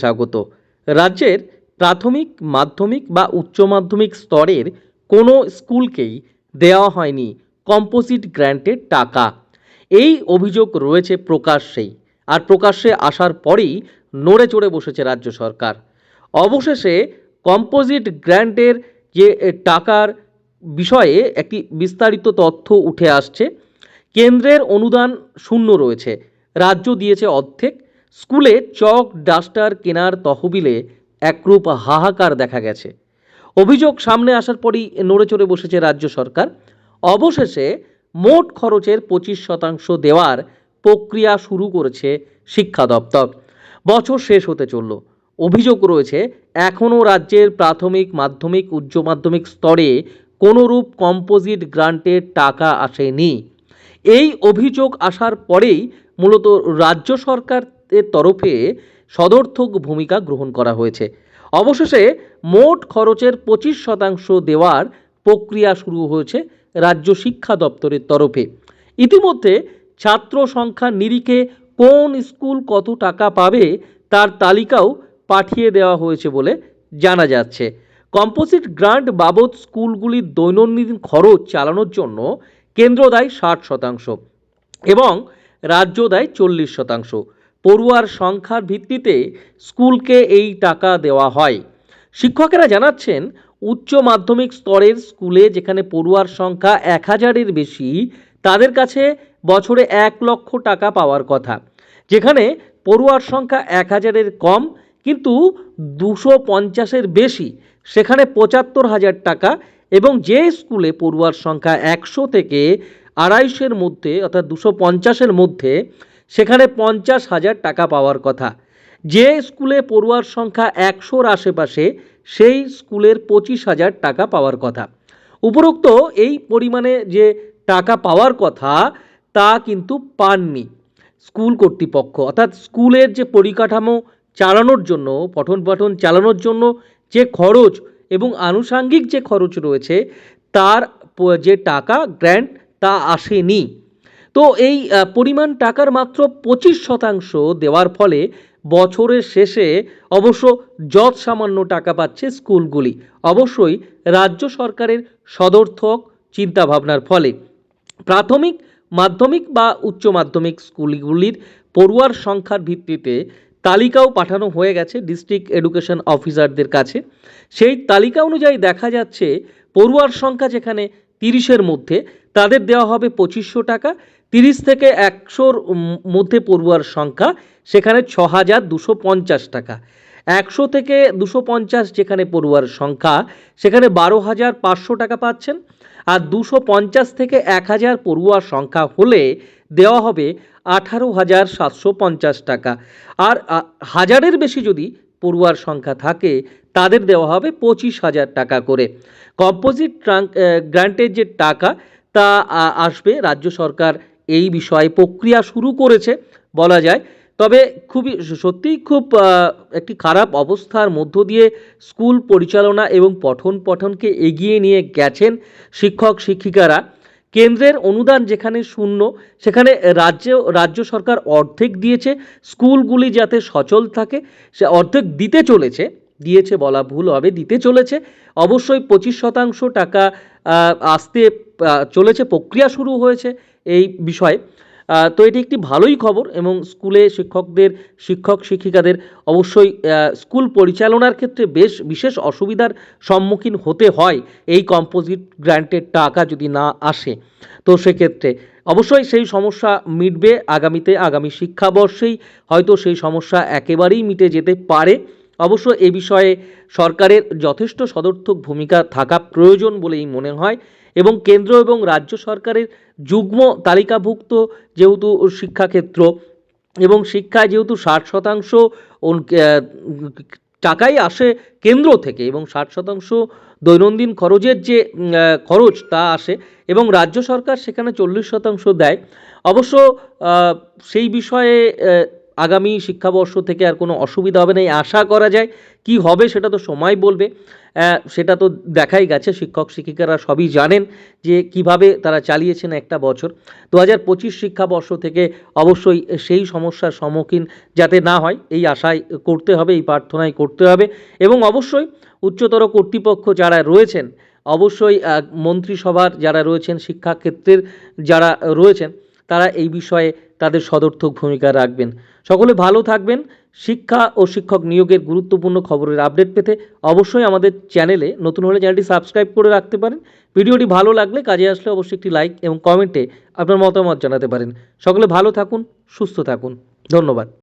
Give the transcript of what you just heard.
স্বাগত। রাজ্যের প্রাথমিক, মাধ্যমিক বা উচ্চ মাধ্যমিক স্তরের কোনো স্কুলকেই দেওয়া হয়নি কম্পোজিট গ্র্যান্টের টাকা। এই অভিযোগ রয়েছে প্রকাশ্যেই আর প্রকাশ্যে আসার পরেই নড়ে চড়ে বসেছে রাজ্য সরকার। অবশেষে কম্পোজিট গ্র্যান্টের যে টাকার বিষয়ে একটি বিস্তারিত তথ্য উঠে আসছে। কেন্দ্রের অনুদান শূন্য রয়েছে। রাজ্য দিয়েছে অর্ধেক স্কুলে চক, ডাস্টার, কেনার তহবিলে একরূপ হাহাকার দেখা গেছে। অভিযোগ সামনে আসার পরই নড়ে চড়ে বসেছে রাজ্য সরকার। অবশেষে মোট খরচের পঁচিশ শতাংশ দেওয়ার প্রক্রিয়া শুরু করেছে শিক্ষা দপ্তর। বছর শেষ হতে চলল। অভিযোগ রয়েছে, এখনও রাজ্যের প্রাথমিক, মাধ্যমিক, উচ্চ মাধ্যমিক স্তরে কোনোরূপ কম্পোজিট গ্রান্টের টাকা আসেনি। এই অভিযোগ আসার পরেই মূলত রাজ্য সরকারের তরফে সদর্থক ভূমিকা গ্রহণ করা হয়েছে। অবশেষে মোট খরচের পঁচিশ শতাংশ দেওয়ার প্রক্রিয়া শুরু হয়েছে রাজ্য শিক্ষা দপ্তরের তরফে। ইতিমধ্যে ছাত্র সংখ্যা নিরিখে কোন স্কুল কত টাকা পাবে তার তালিকাও পাঠিয়ে দেওয়া হয়েছে বলে জানা যাচ্ছে। কম্পোজিট গ্রান্ট বাবদ স্কুলগুলির দৈনন্দিন খরচ চালানোর জন্য কেন্দ্র দেয় ষাট শতাংশ এবং রাজ্য দেয় চল্লিশ শতাংশ। পড়ুয়ার সংখ্যার ভিত্তিতে স্কুলকে এই টাকা দেওয়া হয়। শিক্ষকেরা জানাচ্ছেন, উচ্চ মাধ্যমিক স্তরের স্কুলে যেখানে পড়ুয়ার সংখ্যা এক হাজারের বেশি, তাদের কাছে বছরে এক লক্ষ টাকা পাওয়ার কথা। যেখানে পড়ুয়ার সংখ্যা এক হাজারের কম, কিন্তু দুশো পঞ্চাশের বেশি, সেখানে পঁচাত্তর হাজার টাকা এবং যে স্কুলে পড়ুয়ার সংখ্যা একশো থেকে আড়াইশোর মধ্যে অর্থাৎ দুশো পঞ্চাশের মধ্যে সেখানে পঞ্চাশ হাজার টাকা পাওয়ার কথা। যে স্কুলে পড়ুয়ার সংখ্যা একশোর আশেপাশে, সেই স্কুলের পঁচিশ হাজার টাকা পাওয়ার কথা। উপরোক্ত এই পরিমাণে যে টাকা পাওয়ার কথা, তা কিন্তু পাননি স্কুল কর্তৃপক্ষ। অর্থাৎ স্কুলের যে পরিকাঠামো চালানোর জন্য, পঠন পাঠন চালানোর জন্য যে খরচ এবং আনুষাঙ্গিক যে খরচ রয়েছে, তার যে টাকা গ্র্যান্ট, তা আসেনি। তো এই পরিমাণ টাকার মাত্র পঁচিশ শতাংশ দেওয়ার ফলে বছরের শেষে অবশ্য যৎ সামান্য টাকা পাচ্ছে স্কুলগুলি। অবশ্যই রাজ্য সরকারের সদর্থক চিন্তাভাবনার ফলে। প্রাথমিক মাধ্যমিক বা উচ্চ মাধ্যমিক স্কুলগুলির পড়ুয়ার সংখ্যার ভিত্তিতে তালিকাও পাঠানো হয়ে গেছে ডিস্ট্রিক্ট এডুকেশন অফিসারদের কাছে। সেই তালিকা অনুযায়ী দেখা যাচ্ছে পড়ুয়ার সংখ্যা যেখানে তিরিশের মধ্যে তাদের দেওয়া হবে পঁচিশশো টাকা, তিরিশ থেকে একশোর মধ্যে পড়ুয়ার সংখ্যা, সেখানে ছ হাজার দুশো পঞ্চাশ টাকা। একশো থেকে দুশো পঞ্চাশ যেখানে পড়ুয়ার সংখ্যা, সেখানে বারো হাজার পাঁচশো টাকা পাচ্ছেন। আর দুশো পঞ্চাশ থেকে এক হাজার পড়ুয়ার সংখ্যা হলে দেওয়া হবে আঠারো হাজার সাতশো পঞ্চাশ টাকা। আর হাজারের বেশি যদি পড়ুয়ার সংখ্যা থাকে, তাদের দেওয়া হবে পঁচিশ হাজার টাকা করে। কম্পোজিট ট্রাঙ্ক গ্রান্টের যে টাকা তা আসবে। রাজ্য সরকার এই বিষয়ে প্রক্রিয়া শুরু করেছে, বলা যায়। তবে খুবই, সত্যিই খুব একটি খারাপ অবস্থার মধ্য দিয়ে স্কুল পরিচালনা এবং পঠন পঠনকে এগিয়ে নিয়ে গেছেন শিক্ষক, শিক্ষিকারা। কেন্দ্রের অনুদান যেখানে শূন্য, সেখানে রাজ্য রাজ্য সরকার অর্ধেক দিয়েছে। স্কুলগুলি যাতে সচল থাকে, সে অর্ধেক দিতে চলেছে, দিয়েছে বলা ভুল হবে, দিতে চলেছে। অবশ্যই পঁচিশ শতাংশ টাকা আসতে চলেছে, প্রক্রিয়া শুরু হয়েছে এই বিষয়ে। তো এটি একটি ভালোই খবর এবং স্কুলে শিক্ষকদের, শিক্ষক শিক্ষিকাদের অবশ্যই স্কুল পরিচালনার ক্ষেত্রে বেশ বিশেষ অসুবিধার সম্মুখীন হতে হয় এই কম্পোজিট গ্র্যান্টের টাকা যদি না আসে। তো সেক্ষেত্রে অবশ্যই সেই সমস্যা মিটবে আগামীতে, আগামী শিক্ষাবর্ষেই। হয়তো সেই সমস্যা একেবারেই মিটে যেতে পারে। অবশ্য এ বিষয়ে সরকারের যথেষ্ট সদর্থক ভূমিকা থাকা প্রয়োজন বলেই মনে হয় এবং কেন্দ্র এবং রাজ্য সরকারের যুগ্ম তালিকাভুক্ত যেহেতু শিক্ষাক্ষেত্র এবং শিক্ষায় যেহেতু ষাট শতাংশ টাকাই আসে কেন্দ্র থেকে এবং ষাট শতাংশ দৈনন্দিন খরচের যে খরচ তা আসে এবং রাজ্য সরকার সেখানে চল্লিশ শতাংশ দেয়। অবশ্য সেই বিষয়ে আগামী শিক্ষাবর্ষ থেকে আর কোনো অসুবিধা হবে না, এই আশা করা যায়। কি হবে সেটা তো সময় বলবে। সেটা তো দেখাই গেছে, শিক্ষক শিক্ষিকারা সবই জানেন যে কীভাবে তারা চালিয়েছেন একটা বছর। দু হাজার পঁচিশ শিক্ষাবর্ষ থেকে অবশ্যই সেই সমস্যার সম্মুখীন যাতে না হয়, এই আশায় করতে হবে, এই প্রার্থনায় করতে হবে। এবং অবশ্যই উচ্চতর কর্তৃপক্ষ যারা রয়েছেন, অবশ্যই মন্ত্রিসভার যারা রয়েছেন, শিক্ষাক্ষেত্রের যারা রয়েছেন, তারা এই বিষয়ে তাদের সদর্থক ভূমিকা রাখবেন। সকলে ভালো থাকবেন। শিক্ষা ও শিক্ষক নিয়োগের গুরুত্বপূর্ণ খবরের আপডেট পেতে অবশ্যই আমাদের চ্যানেলে নতুন হলে চ্যানেলটি সাবস্ক্রাইব করে রাখতে পারেন। ভিডিওটি ভালো লাগলে কাজে আসলে অবশ্যই একটি লাইক এবং কমেন্টে আপনার মতামত জানাতে পারেন। সকলে ভালো থাকুন, সুস্থ থাকুন। ধন্যবাদ।